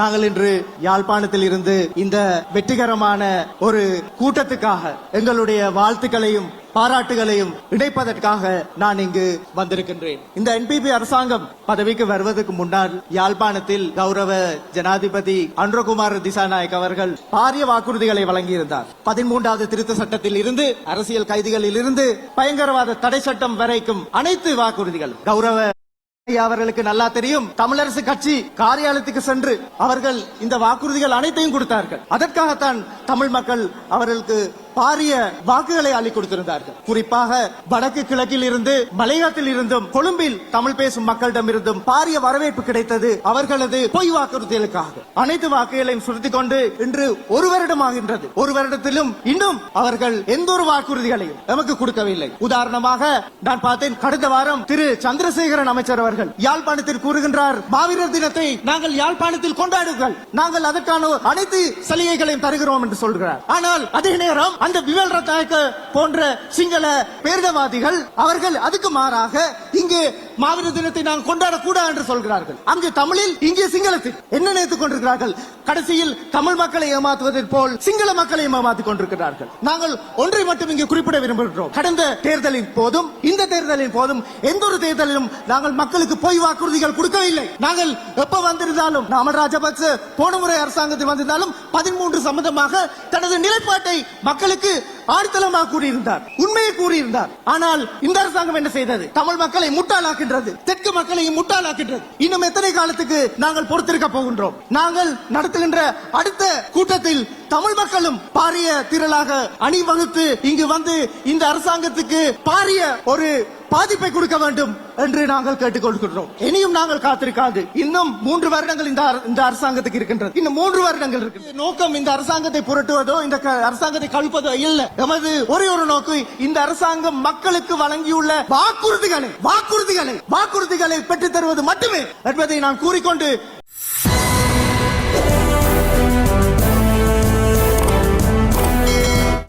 நாங்கள் இன்று யாழ்ப்பாணத்தில் இருந்து இந்த வெற்றிகரமான ஒரு கூட்டத்துக்காக எங்களுடைய வாழ்த்துக்களையும் பாராட்டுகளையும் இணைப்பதற்காக நான் இங்கு வந்திருக்கின்றேன். இந்த என்பிபி அரசாங்கம் பதவிக்கு வருவதற்கு முன்னால் யாழ்ப்பாணத்தில் கௌரவ ஜனாதிபதி அன்றகுமார் திசாநாயக் அவர்கள் பாரிய வாக்குறுதிகளை வழங்கியிருந்தார். பதிமூன்றாவது திருத்த சட்டத்தில் இருந்து அரசியல் கைதிகளில் இருந்து பயங்கரவாத தடை சட்டம் வரைக்கும் அனைத்து வாக்குறுதிகள் கௌரவ ஐயா அவர்களுக்கு நல்லா தெரியும். தமிழரசு கட்சி காரியாலயத்துக்கு சென்று அவர்கள் இந்த வாக்குறுதிகள் அனைத்தையும் கொடுத்தார்கள். அதற்காகத்தான் தமிழ் மக்கள் அவர்களுக்கு பாரிய வாக்குகளை அள்ளி கொடுத்திருந்தார்கள். குறிப்பாக வடக்கு கிழக்கில் இருந்து மலையாளத்தில் இருந்தும் கொழும்பில் தமிழ் பேசும் மக்களிடம் இருந்தும் பாரிய வரவேற்பு கிடைத்தது அவர்களது பொய் வாக்குறுதிகளுக்காக. அனைத்து வாக்குகளையும் சுருத்தி கொண்டு இன்று ஒரு வருடம் ஆகின்றது. ஒரு வருடத்திலும் இன்னும் அவர்கள் எந்த ஒரு வாக்குறுதிகளையும் நமக்கு கொடுக்கவில்லை. உதாரணமாக நான் பார்த்தேன் கடந்த வாரம் திரு சந்திரசேகரன் அமைச்சர் அவர்கள் யாழ்ப்பாணத்தில் கூறுகின்றார் மாவீரர் தினத்தை நாங்கள் யாழ்ப்பாணத்தில் கொண்டாடுங்கள். நாங்கள் அதற்கான அனைத்து சலுகைகளையும் தருகிறோம் என்று சொல்கிறார். ஆனால் அதே நேரம் அந்த விமல் ரத்நாயக்க போன்ற சிங்கள பேரிடவாதிகள் அவர்கள் அதுக்கு மாறாக இங்கு மாவீர தினத்தை நாங்கள் கொண்டாடக்கூடாது என்று சொல்கிறார்கள். அங்கு தமிழில் இங்கே சிங்களத்தில் என்ன நினைத்துக் கொண்டிருக்கிறார்கள்? கடைசியில் தமிழ் மக்களை ஏமாற்றுவதை போல் சிங்கள மக்களை ஏமாற்றிக் கொண்டிருக்கிறார்கள். நாங்கள் ஒன்றை மட்டும் இங்கு குறிப்பிட விரும்புகிறோம். கடந்த தேர்தலின் போதும் இந்த தேர்தலின் போதும் எந்த ஒரு தேர்தலிலும் நாங்கள் மக்களுக்கு போய் வாக்குறுதிகள் கொடுக்கவில்லை. நாங்கள் எப்ப வந்திருந்தாலும் நாமல் ராஜபக்ச போன முறை அரசாங்கத்தில் வந்திருந்தாலும் பதிமூன்று சம்பந்தமாக தனது நிலைப்பாட்டை மக்களுக்கு ஆழ்த்தலமாக கூறியிருந்தார் உண்மையை கூறியிருந்தார். ஆனால் இந்த அரசாங்கம் என்ன செய்தது? தமிழ் மக்களை முட்டாளாக்கின்றது தெற்கு மக்களை முட்டாளாக்கின்றது இன்னும் எத்தனை காலத்துக்கு நாங்கள் பொறுத்திருக்க போகின்றோம்? நாங்கள் நடத்துகின்ற அடுத்த கூட்டத்தில் தமிழ் மக்களும் பாரிய திரளாக அணிவகுத்து இங்கு வந்து இந்த அரசாங்கத்துக்கு பாரிய ஒரு பாதிப்பை கொடுக்க வேண்டும் என்று நாங்கள் கேட்டுக்கொள்கிறோம் இனியும் நாங்கள் காத்திருக்காது. இன்னும் மூன்று வருடங்கள் இந்த இந்த அரசாங்கத்துக்கு இருக்கின்றது. இன்னும் மூன்று வருடங்கள் இருக்கு. நோக்கம் இந்த அரசாங்கத்தை புரட்டுவதோ இந்த அரசாங்கத்தை கழிப்பதோ இல்ல. எமது ஒரே ஒரு நோக்கு இந்த அரசாங்கம் மக்களுக்கு வழங்கியுள்ள வாக்குறுதிகளை வாக்குறுதிகளை வாக்குறுதிகளை பெற்றுத் தருவது மட்டுமே என்பதை நான் கூறிக்கொண்டு